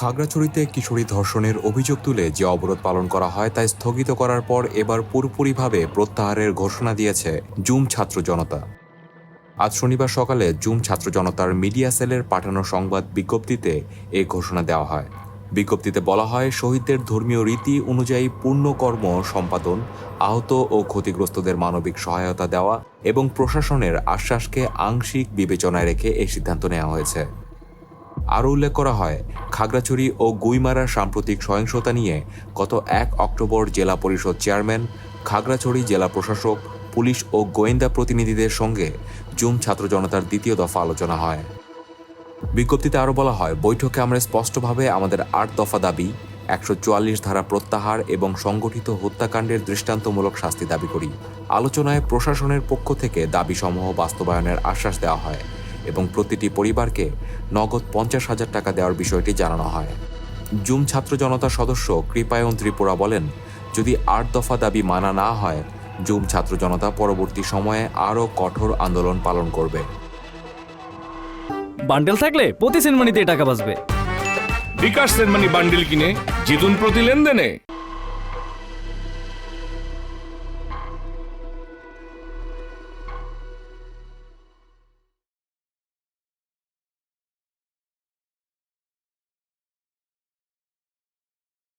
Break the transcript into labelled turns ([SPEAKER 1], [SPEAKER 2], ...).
[SPEAKER 1] খাগড়াছড়িতে কিশোরী ধর্ষণের অভিযোগ তুলে যে অবরোধ পালন করা হয় তা স্থগিত করার পর এবার পুরোপুরিভাবে প্রত্যাহারের ঘোষণা দিয়েছে জুম ছাত্র জনতা। আজ শনিবার সকালে জুম ছাত্র জনতার মিডিয়া সেলের পাঠানো সংবাদ বিজ্ঞপ্তিতে এ ঘোষণা দেওয়া হয়। বিজ্ঞপ্তিতে বলা হয়, শহীদদের ধর্মীয় রীতি অনুযায়ী পূর্ণ কর্ম সম্পাদন, আহত ও ক্ষতিগ্রস্তদের মানবিক সহায়তা দেওয়া এবং প্রশাসনের আশ্বাসকে আংশিক বিবেচনায় রেখে এই সিদ্ধান্ত নেওয়া হয়েছে। আরও উল্লেখ করা হয়, খাগড়াছড়ি ও গুইমারার সাম্প্রতিক সহিংসতা নিয়ে গত এক অক্টোবর জেলা পরিষদ চেয়ারম্যান, খাগড়াছড়ি জেলা প্রশাসক, পুলিশ ও গোয়েন্দা প্রতিনিধিদের সঙ্গে জুম ছাত্র জনতার দ্বিতীয় দফা আলোচনা হয়। বিজ্ঞপ্তিতে আরও বলা হয়, বৈঠকে আমরা স্পষ্টভাবে আমাদের আট দফা দাবি, একশো চুয়াল্লিশ ধারা প্রত্যাহার এবং সংগঠিত হত্যাকাণ্ডের দৃষ্টান্তমূলক শাস্তি দাবি করি। আলোচনায় প্রশাসনের পক্ষ থেকে দাবিসমূহ বাস্তবায়নের আশ্বাস দেওয়া হয়। এবং প্রতিটি পরিবারকে নগদ পঞ্চাশ হাজার টাকা দেওয়ার বিষয়টি জানানো হয়। জুম ছাত্র জনতা সদস্য কৃপায়ন ত্রিপুরা বলেন যদি আট দফা দাবি মানা না হয় জুম ছাত্র জনতা পরবর্তী সময়ে আরও কঠোর আন্দোলন পালন করবে।
[SPEAKER 2] বান্ডেল থাকলে প্রতি সিনেমানিতে টাকা বাঁচবে।
[SPEAKER 3] বিকাশ সেনমানি বান্ডিল কিনে জিতুন প্রতি লেনদেনে।